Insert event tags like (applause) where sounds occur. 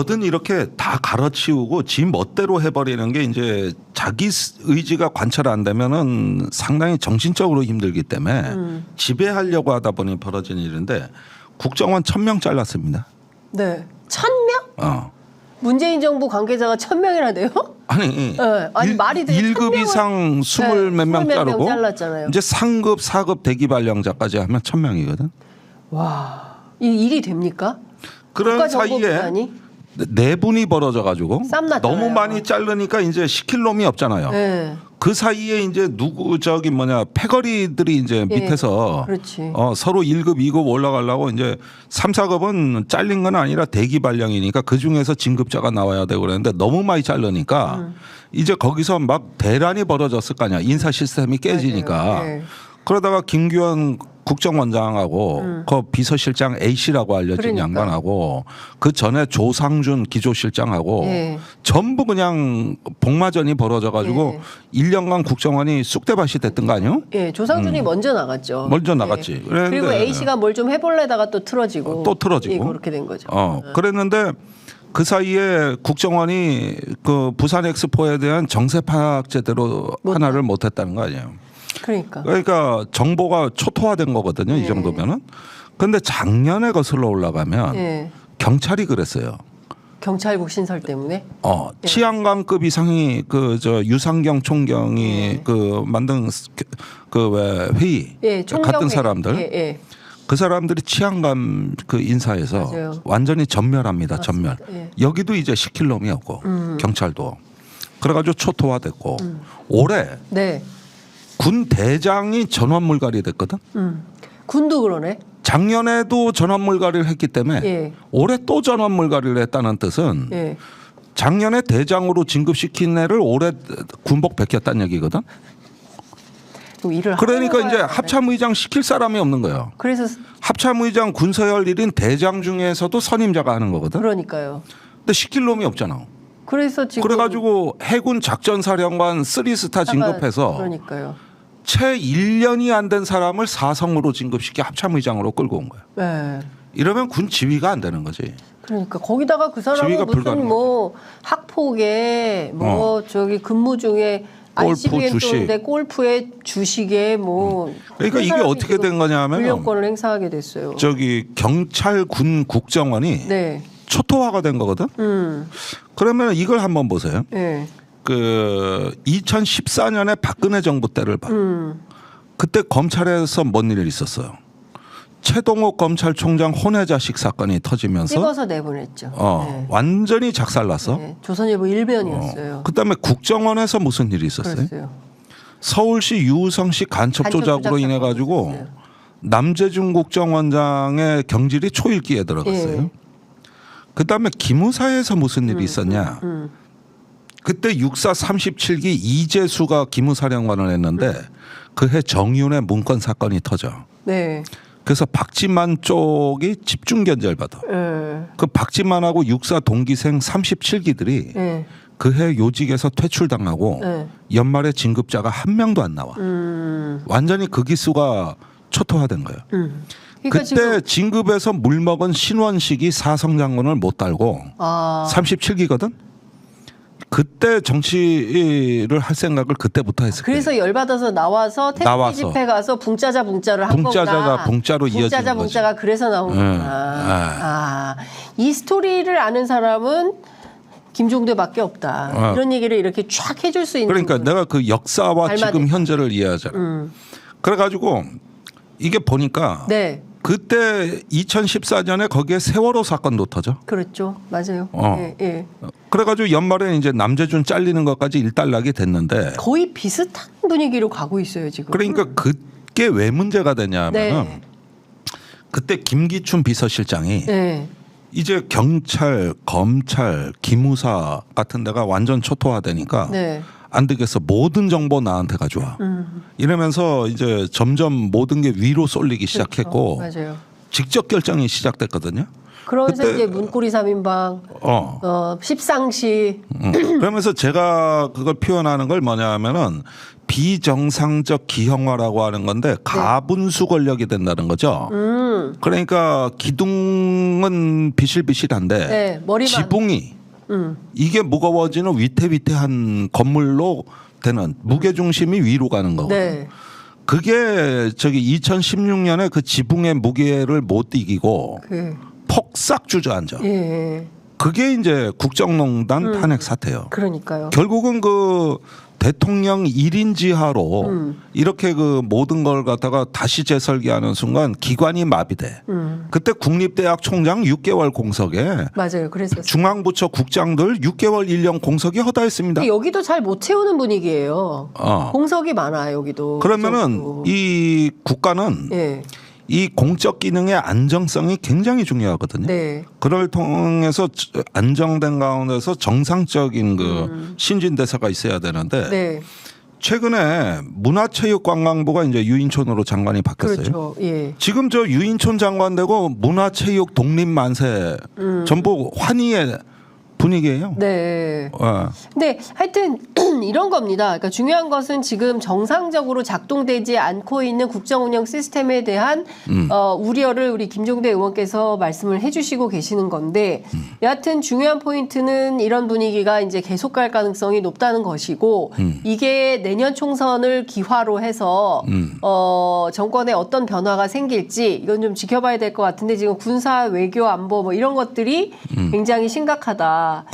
뭐든 이렇게 다 갈아치우고 지 멋대로 해버리는 게 이제 자기 스- 의지가 관철 안 되면은 상당히 정신적으로 힘들기 때문에 음. 지배하려고 하다 보니 벌어진 일인데 국정원 천 명 잘랐습니다. 네. 천 명? 어. 문재인 정부 관계자가 천 명이나 돼요? 아니, 네, 아니, 말이 되게 일천 1급 명을- 이상 스물 네, 몇명 스물 몇명 자르고 잘랐잖아요. 이제 상급, 사급 대기 발령자까지 하면 천 명이거든. 와, 이 일이 됩니까? 그런 사이에 국가정보기관이? 네 분이 벌어져 가지고. 너무 많이 자르니까 이제 시킬 놈이 없잖아요. 네. 그 사이에 이제 누구 저기 뭐냐 패거리들이 이제 예, 밑에서 그렇지. 어 서로 1급, 2급 올라가려고 이제 3, 4급은 잘린 건 아니라 대기 발령이니까 그 중에서 진급자가 나와야 되고 그랬는데 너무 많이 자르니까 음. 이제 거기서 막 대란이 벌어졌을 거 아니야. 인사 시스템이 깨지니까. 예. 그러다가 김규현 국정원장하고 그 비서실장 A 씨라고 알려진 음. 그러니까. 양반하고 그 전에 조상준 기조실장하고 예. 전부 그냥 복마전이 벌어져 가지고 예. 1년간 국정원이 쑥대밭이 됐던 거 아니요? 예, 조상준이 먼저 나갔죠. 음. 먼저 나갔지. 예. 그리고 A 씨가 뭘 좀 해볼래다가 또 틀어지고 또 틀어지고. 예, 그렇게 된 거죠. 어, 그랬는데 그 사이에 국정원이 그 부산 엑스포에 대한 정세 파악 제대로 못- 하나를 못 했다는 거 아니에요. 그러니까 그러니까 정보가 초토화된 거거든요. 이 예. 정도면은. 근데 작년에 거슬러 올라가면 예. 경찰이 그랬어요. 경찰국 신설 때문에 어, 예. 치안관급 이상이 그 저 유상경 총경이 예. 그 만든 그 왜 회의 예. 같은 사람들 예, 예. 그 사람들이 치안감 그 인사에서 맞아요. 완전히 전멸합니다. 전멸. 예. 여기도 이제 시킬 놈이 없고 음. 경찰도 그래가지고 초토화됐고 올해 네. 군 대장이 전환물갈이 됐거든. 음. 군도 그러네. 작년에도 전환물갈이를 했기 때문에 예. 올해 또 전환물갈이를 했다는 뜻은 예. 작년에 대장으로 진급시킨 애를 올해 군복 베꼈다는 얘기거든. 그러니까 이제. 합참의장 시킬 사람이 없는 거예요. 그래서 합참의장 군서열 일인 대장 중에서도 선임자가 하는 거거든. 그러니까요. 근데 시킬 놈이 없잖아. 그래서 지금 그래가지고 해군 작전사령관 3스타 진급해서 그러니까요. 채 1년이 안 된 사람을 사성으로 진급시켜 합참의장으로 끌고 온 거야. 네. 이러면 군 지휘가 안 되는 거지. 그러니까 거기다가 그 사람은 무슨. 뭐 학폭에 뭐 저기 근무 중에 어. 골프, 주식. 골프에 주식에 뭐 그러니까 그 이게 어떻게 된 거냐면 불려권을 행사하게 됐어요. 저기 경찰 군 국정원이 네. 초토화가 된 거거든. 음. 그러면 이걸 한번 보세요. 네. 그 2014년에 박근혜 정부 때를 봐. 음. 그때 검찰에서 뭔 일이 있었어요. 최동욱 검찰총장 혼외자식 사건이 터지면서 찍어서 내보냈죠. 어, 네. 완전히 작살났어. 네. 조선일보 일변이었어요. 그다음에 국정원에서 무슨 일이 있었어요? 그랬어요. 서울시 유성시 간첩 간첩 조작으로 조작 인해 가지고. 남재준 국정원장의 경질이 초일기에 들어갔어요. 예. 그다음에 기무사에서 무슨 일이 있었냐? 음. 그때 육사 37기 이재수가 기무사령관을 했는데 그해 정윤의 문건 사건이 터져. 네. 그래서 박지만 쪽이 집중 견제를 받아. 예. 그 박지만하고 육사 동기생 37기들이 예. 그해 요직에서 퇴출당하고 예. 연말에 진급자가 한 명도 안 나와. 음. 완전히 그 기수가 초토화된 거예요. 음. 그러니까 그때 진급에서 물 먹은 신원식이 사성 장군을 못 달고 아. 37기거든. 그때 정치를 할 생각을 그때부터 했을 거예요. 그래서 열 받아서 나와서 태극기 나와서. 집회 가서 붕짜자 붕짜를 한 붕짜자가 거구나. 붕짜로 이어지는 붕짜자 거지. 붕짜가 그래서 나온 네. 거구나. 아, 이 스토리를 아는 사람은 김종대밖에 없다. 아. 이런 얘기를 이렇게 쫙 해줄 수 있는. 그러니까 분. 내가 그 역사와 지금 돼. 현재를 이해하잖아. 음. 그래가지고 이게 보니까 네, 그때 2014년에 거기에 세월호 사건도 터져. 그렇죠. 맞아요. 어. 예, 예. 그래가지고 연말에 이제 남재준 잘리는 것까지 일단락이 됐는데 거의 비슷한 분위기로 가고 있어요 지금. 그러니까 그게 왜 문제가 되냐면은 네. 그때 김기춘 비서실장이 네. 이제 경찰, 검찰, 기무사 같은 데가 완전 초토화되니까 네. 안 되겠어. 모든 정보 나한테 가져와. 음. 이러면서 이제 점점 모든 게 위로 쏠리기 시작했고 그렇죠. 맞아요. 직접 결정이 시작됐거든요. 그러면서 그때- 이제 문고리 3인방, 어. 어, 십상시. 음. 그러면서 제가 그걸 표현하는 걸 뭐냐면은 비정상적 기형화라고 하는 건데 가분수 권력이 된다는 거죠. 음, 그러니까 기둥은 비실비실한데 네. 지붕이 음, 이게 무거워지는 위태위태한 건물로 되는 무게 중심이 위로 가는 거거든요. 네. 그게 저기 2016년에 그 지붕의 무게를 못 이기고 그, 폭삭 주저앉아. 예. 그게 이제 국정농단 음. 탄핵 사태예요. 그러니까요. 결국은 그 대통령 일인 지하로 음. 이렇게 그 모든 걸 갖다가 다시 재설계하는 순간 기관이 마비돼. 음, 그때 국립대학 총장 6개월 공석에 맞아요. 그랬었어요. 중앙부처 국장들 6개월 1년 공석이 허다했습니다. 여기도 잘 못 채우는 분위기예요. 어. 공석이 많아요, 여기도. 그러면은. 이 국가는 예. 이 공적 기능의 안정성이 굉장히 중요하거든요. 네. 그걸 통해서 저- 안정된 가운데서 정상적인 그 신진대사가 있어야 되는데 음. 네. 최근에 문화체육관광부가 이제 유인촌으로 장관이 바뀌었어요. 그렇죠. 예. 지금 저 유인촌 장관 되고 문화체육 독립만세 전부 환희의 분위기예요. 음. 네. 어. 근데 하여튼 (clears throat) 이런 겁니다. 그러니까 중요한 것은 지금 정상적으로 작동되지 않고 있는 국정 운영 시스템에 대한 음. 어, 우려를 우리 김종대 의원께서 말씀을 해주시고 계시는 건데 음. 여하튼 중요한 포인트는 이런 분위기가 이제 계속 갈 가능성이 높다는 것이고 음. 이게 내년 총선을 기화로 해서 음. 어, 정권에 어떤 변화가 생길지 이건 좀 지켜봐야 될 것 같은데 지금 군사 외교 안보 뭐 이런 것들이 음. 굉장히 심각하다.